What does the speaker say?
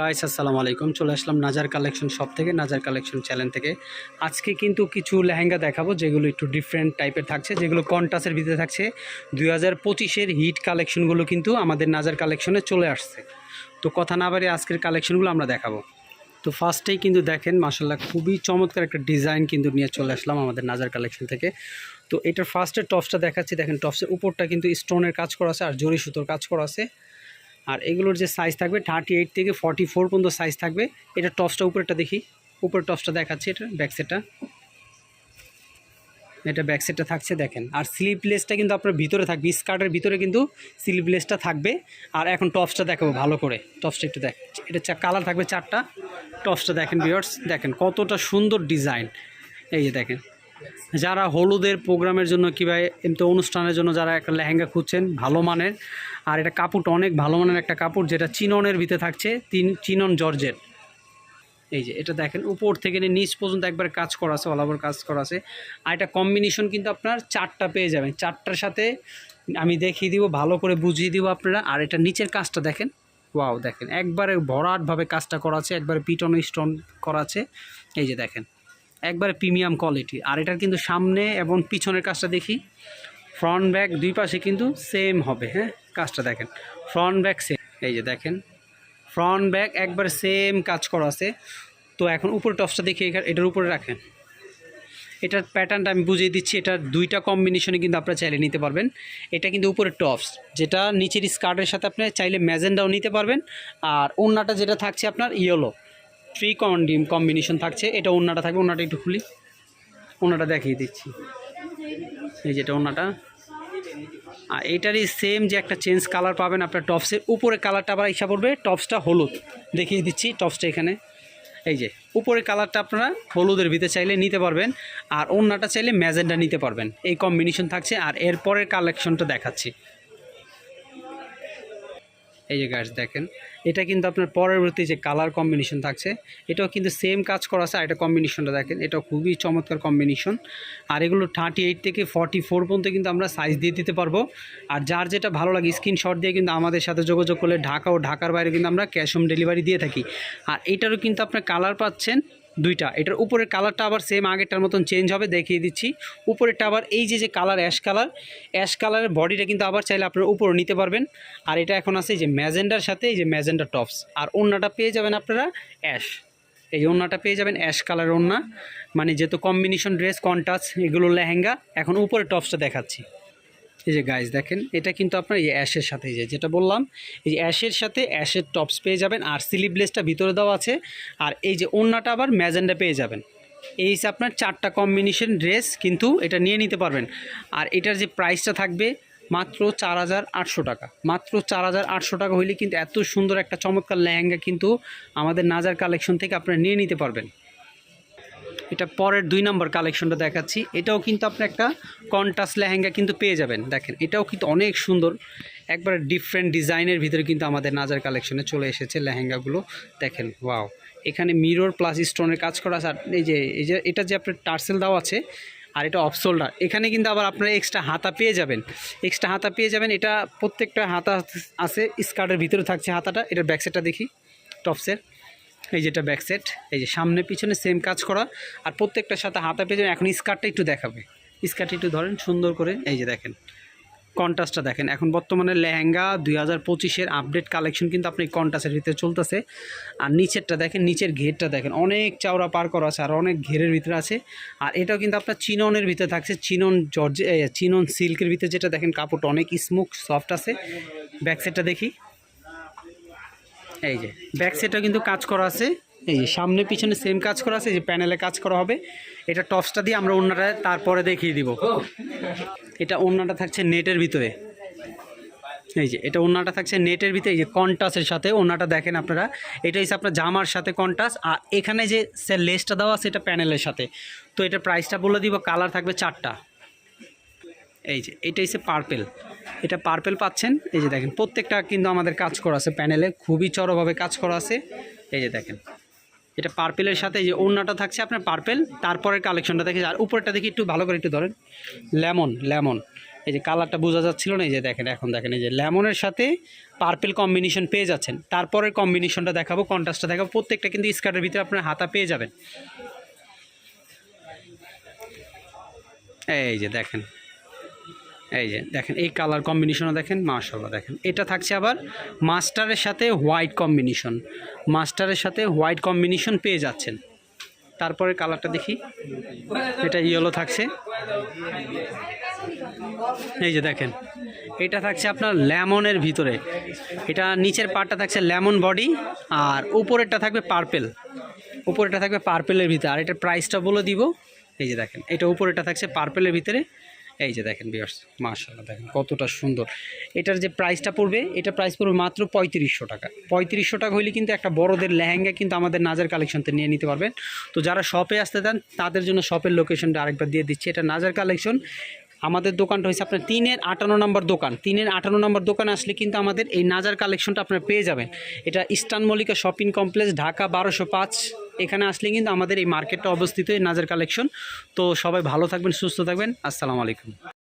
Guys আসসালামু আলাইকুম। চলে আসলাম নাজার কালেকশন শপ থেকে নাজার কালেকশন চ্যানেল থেকে। আজকে কিন্তু কিছু লেহেঙ্গা দেখাবো, যেগুলো একটু ডিফারেন্ট টাইপের থাকছে, যেগুলো কন্টাসের ভিতরে থাকছে। দুই হাজার পঁচিশের হিট কালেকশনগুলো কিন্তু আমাদের নাজার কালেকশনে চলে আসছে। তো কথা না বাড়িয়ে আজকের কালেকশনগুলো আমরা দেখাবো। তো ফার্স্টেই কিন্তু দেখেন মাসাল্লাহ খুবই চমৎকার একটা ডিজাইন কিন্তু নিয়ে চলে আসলাম আমাদের নাজার কালেকশন থেকে। তো এটার ফার্স্টের টপসটা দেখাচ্ছি। দেখেন টপসের উপরটা কিন্তু স্টোনের কাজ করা আছে আর জরি সুতোর কাজ করা আছে। আর এগুলোর যে সাইজ থাকবে থার্টি এইট থেকে ফর্টি ফোর পর্যন্ত সাইজ থাকবে। এটা টপসটা উপরেরটা দেখি। উপরের টপসটা দেখাচ্ছে এটা ব্যাক সেটটা এটা ব্যাক সেটটা থাকছে, দেখেন। আর স্লিপলেসটা কিন্তু আপনার ভিতরে থাকবে স্কার্টের ভিতরে কিন্তু স্লিপলেসটা থাকবে। আর এখন টপসটা দেখাবো ভালো করে। টপসটা একটু দেখ, এটা কালার থাকবে চারটা। টপসটা দেখেন বিয়ার্স দেখেন কতটা সুন্দর ডিজাইন এই যে দেখেন। যারা হলুদের প্রোগ্রামের জন্য কিংবা এমনি অনুষ্ঠানের জন্য যারা একটা লেহেঙ্গা খুঁজছেন, ভালো মানের। আর এটা কাপড়টা অনেক ভালো মানের একটা কাপড়, যেটা চিননের ভিতরে থাকছে, তিন, চিনন জর্জের। এই যে, এটা দেখেন, উপর থেকে নিয়ে নিচ পর্যন্ত একবার কাজ করা আছে অল ওভার কাজ করা আছে। আর এটা কম্বিনেশন কিন্তু আপনার চারটা পেয়ে যাবেন। চারটার সাথে আমি দেখিয়ে দিব, ভালো করে বুঝিয়ে দিব আপনারা। আর এটা নিচের কাজটা দেখেন ওয়াও দেখেন। একবারে ভরাটভাবে কাজটা করা আছে, একবারে পিটন স্টোন করা আছে। এই যে দেখেন একবারে প্রিমিয়াম কোয়ালিটি। আর এটার কিন্তু সামনে এবং পিছনের কাজটা দেখি। ফ্রন্ট, ব্যাক দুই পাশে কিন্তু সেম হবে হ্যাঁ? কাজটা দেখেন। Front, back same. এই যে দেখেন। ফ্রন্ট, ব্যাক একবার সেম কাজ করা আছে। তো এখন উপরে টপসটা দেখি এটার উপরে রাখেন। এটার প্যাটার্নটা আমি বুঝিয়ে দিচ্ছি এটা দুইটা কম্বিনেশনে কিন্তু আপনারা চাইলে নিতে পারবেন। এটা কিন্তু উপরে টপস। যেটা নিচের স্কার্টের সাথে আপনি চাইলে ম্যাজেন্ডাও নিতে পারবেন। আর ওড়নাটা যেটা থাকছে আপনার ইয়েলো থ্রি কন্ডিম কম্বিনেশন থাকছে। এটা ওড়নাটা থাকবে, ওড়নাটা একটু খুলি। ওড়নাটা দেখিয়ে দিচ্ছি। এই যেটা ওড়নাটা। আর এটারই সেম যে একটা চেঞ্জ কালার পাবেন আপনার টপসের উপরে কালারটা আবার ইচ্ছা পড়বে টপসটা হলুদ। দেখিয়ে দিচ্ছি টপসটা এখানে। এই যে, উপরের কালারটা আপনারা হলুদের ভিতরে চাইলে নিতে পারবেন, আর অন্যটা চাইলে ম্যাজেন্ডা নিতে পারবেন। এই কম্বিনেশন থাকছে, আর এরপরের কালেকশনটা দেখাচ্ছি। এই যে গাছ দেখেন, এটা কিন্তু আপনার পরবর্তী যে কালার কম্বিনেশন থাকছে, এটাও কিন্তু সেম কাজ করা আছে আর এটা কম্বিনেশনটা দেখেন, এটাও খুবই চমৎকার কম্বিনেশন আর এগুলো থার্টি এইট থেকে ফর্টি ফোর পর্যন্ত কিন্তু আমরা সাইজ দিয়ে দিতে পারব। আর যার যেটা ভালো লাগে স্ক্রিনশট দিয়ে কিন্তু আমাদের সাথে যোগাযোগ করলে ঢাকা ও ঢাকার বাইরে কিন্তু আমরা ক্যাশ অন ডেলিভারি দিয়ে থাকি। আর এটারও কিন্তু আপনার কালার পাচ্ছেন দুইটা। এটার উপরের কালারটা আবার সেম আগেরটার মতন চেঞ্জ হবে, দেখিয়ে দিচ্ছি। উপরেরটা আবার এই যে যে কালার অ্যাশ কালার অ্যাশ কালারের বডিটা কিন্তু আবার চাইলে আপনারা উপরে নিতে পারবেন। আর এটা এখন আছে যে ম্যাজেন্ডার সাথে এই যে ম্যাজেন্ডা টপস আর ওন্নাটা পেয়ে যাবেন আপনারা অ্যাশ এই যে ওন্নাটা পেয়ে যাবেন অ্যাশ কালার ওন্না। মানে যেহেতু কম্বিনেশন ড্রেস কন্টাস এগুলো লেহেঙ্গা, এখন উপরে টপসটা দেখাচ্ছি। এই যে গাইজ দেখেন, এটা কিন্তু আপনার এই অ্যাশের সাথে যে, যেটা বললাম, এই যে অ্যাশের সাথে অ্যাশের টপস পেয়ে যাবেন, আর স্লিভলেসটা ভিতরে দেওয়া আছে, আর এই যে ওন্নাটা আবার ম্যাজেন্ডা পেয়ে যাবেন। এই হিসেবে আপনার চারটা কম্বিনেশন ড্রেস কিন্তু এটা নিয়ে নিতে পারবেন। আর এটার যে প্রাইসটা থাকবে মাত্র চার হাজার আটশো টাকা। মাত্র চার হাজার আটশো টাকা হইলে কিন্তু এত সুন্দর একটা চমৎকার লেহেঙ্গা কিন্তু আমাদের নাজার কালেকশন থেকে আপনারা নিয়ে নিতে পারবেন। এটা পরের দুই নম্বর কালেকশনটা দেখাচ্ছি। এটাও কিন্তু আপনি একটা কন্টাস লেহেঙ্গা কিন্তু পেয়ে যাবেন। দেখেন, এটাও কিন্তু অনেক সুন্দর। একবার ডিফারেন্ট ডিজাইনের ভিতরে কিন্তু আমাদের নাজার কালেকশনে চলে এসেছে লেহেঙ্গাগুলো। দেখেন ওয়াও এখানে মিরর প্লাস স্টোনের কাজ করা আছে। আর এই যে এই যে, এটা যে আপনার টার্সেল দেওয়া আছে, আর এটা অফশোল্ডার এখানে কিন্তু আবার আপনারা এক্সট্রা হাতা পেয়ে যাবেন। এক্সট্রা হাতা পেয়ে যাবেন। এটা প্রত্যেকটা হাতা আছে, স্কার্টের ভিতরে থাকছে হাতাটা। এটার ব্যাকসাইডটা দেখি টপসের এই যেটা ব্যাক সেট এই যে সামনে পিছনে সেম কাজ করা, আর প্রত্যেকটার সাথে হাতা পেয়ে এখন স্কার্টটা একটু দেখাবে। স্কার্টটা একটু ধরেন সুন্দর করে, এই যে দেখেন কন্টাসটা দেখেন। এখন বর্তমানে লেহেঙ্গা দুই হাজার পঁচিশের আপডেট কালেকশন কিন্তু আপনি কন্টাসের ভিতরে চলতেছে। আর নিচেরটা দেখেন, নিচের ঘেরটা দেখেন, অনেক চাওড়া পার করা আছে, আর অনেক ঘেরের ভিতরে আছে। আর এটাও কিন্তু আপনার চিননের ভিতরে থাকছে, চিনন জর্জ চিনন সিল্কের ভিতরে যেটা দেখেন, কাপড়টা অনেক স্মুথ সফট আছে। ব্যাক সাইডটা দেখি। এই যে ব্যাক সাইডটা কিন্তু কাজ করা আছে। এই যে, সামনে পিছনে সেম কাজ করা আছে, এই যে প্যানেলে কাজ করা হবে। এটা টপসটা দিয়ে আমরা অন্যটা তারপরে দেখিয়ে দিব। এটা অন্যটা থাকছে নেটের ভিতরে। এই যে, এটা ওনাটা থাকছে নেটের ভিতরে, এই যে কন্টাসের সাথে। ওনাটা দেখেন আপনারা, এটা হচ্ছে আপনার জামার সাথে কন্টাস আর এখানে যে লেসটা দেওয়া আছে, এটা প্যানেলের সাথে। তো এটা প্রাইসটা বলে দিব কালার থাকবে চারটা। এই যে, এটা হচ্ছে পার্পেল এটা পার্পেল পাচ্ছেন। এই যে দেখেন, প্রত্যেকটা কিন্তু আমাদের কাজ করা আছে প্যানেলে। খুবই চড়োভাবে কাজ করা আছে। এই যে দেখেন, এটা পার্পেলের সাথে এই যে ওড়নাটা থাকছে আপনার পার্পেল তারপরের কালেকশনটা দেখে আর উপরটা দেখি একটু ভালো করে একটু ধরেন। লেমন লেমন এই যে কালারটা বোঝা যাচ্ছিল না, এই যে দেখেন, এখন দেখেন, এই যে লেমনের সাথে পার্পেল কম্বিনেশন পেয়ে যাচ্ছেন। তারপরের কম্বিনেশনটা দেখাবো কন্ট্রাস্টটা দেখাবো, প্রত্যেকটা কিন্তু স্কার্টের ভিতরে আপনার হাতা পেয়ে যাবেন। এই যে দেখেন এই যে, দেখেন, এই কালার কম্বিনেশনও দেখেন মাশাল্লাহ দেখেন। এটা থাকছে আবার মাস্টারের সাথে হোয়াইট কম্বিনেশন মাস্টারের সাথে হোয়াইট কম্বিনেশন পেয়ে যাচ্ছেন। তারপরে কালারটা দেখি। এটা ইয়েলো থাকছে। এই যে দেখেন, এটা থাকছে আপনার লেমনের ভিতরে। এটা নিচের পার্টটা থাকছে লেমন বডি আর উপরেরটা থাকবে পার্পেল উপরেরটা থাকবে পার্পেলের ভিতরে। আর এটার প্রাইসটা বলে দিব। এই যে দেখেন, এটা উপরেরটা থাকছে পার্পেলের ভিতরে। এই যে দেখেন বিয়ার্স মাশাল্লাহ দেখেন কতটা সুন্দর। এটার যে প্রাইসটা পড়বে, এটা প্রাইস পড়বে মাত্র পঁয়ত্রিশশো টাকা। পঁয়ত্রিশশো টাকা হলে কিন্তু একটা বড়দের লেহেঙ্গা কিন্তু আমাদের নাজার কালেকশনতে নিয়ে নিতে পারবেন। তো যারা শপে আসতে চান, তাদের জন্য শপের লোকেশনটা আরেকবার দিয়ে দিচ্ছি। এটা নাজার কালেকশন আমাদের দোকানটা হয়েছে আপনার তিনের আটান্ন নম্বর দোকান। তিনের আটান্ন নম্বর দোকানে আসলে কিন্তু আমাদের এই নাজার কালেকশনটা আপনারা পেয়ে যাবেন। এটা eastern Mallika shopping complex Dhaka বারোশো পাঁচ। এখানে আসলে কিন্তু আমাদের এই মার্কেটটা অবস্থিত এই নাজার কালেকশন তো সবাই ভালো থাকবেন, সুস্থ থাকবেন। আসসালামু আলাইকুম।